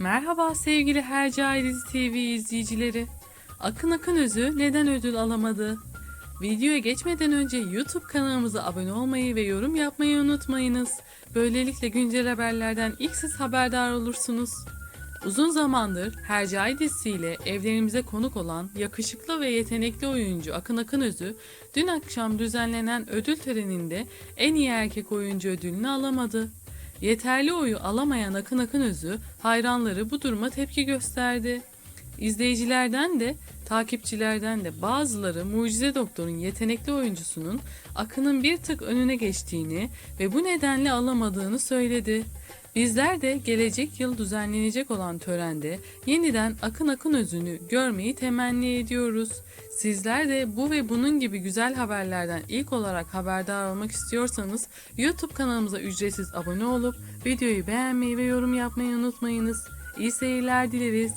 Merhaba sevgili Hercai Dizi TV izleyicileri. Akın Akın Özü neden ödül alamadı? Videoya geçmeden önce YouTube kanalımıza abone olmayı ve yorum yapmayı unutmayınız. Böylelikle güncel haberlerden ilk siz haberdar olursunuz. Uzun zamandır Hercai dizisiyle evlerimize konuk olan yakışıklı ve yetenekli oyuncu Akın Akın Özü dün akşam düzenlenen ödül töreninde en iyi erkek oyuncu ödülünü alamadı. Yeterli oyu alamayan Akın Akın Özü hayranları bu duruma tepki gösterdi. İzleyicilerden de takipçilerden de bazıları Mucize Doktor'un yetenekli oyuncusunun Akın'ın bir tık önüne geçtiğini ve bu nedenle alamadığını söyledi. Bizler de gelecek yıl düzenlenecek olan törende yeniden Akın Akın Özü'nü görmeyi temenni ediyoruz. Sizler de bu ve bunun gibi güzel haberlerden ilk olarak haberdar olmak istiyorsanız YouTube kanalımıza ücretsiz abone olup videoyu beğenmeyi ve yorum yapmayı unutmayınız. İyi seyirler dileriz.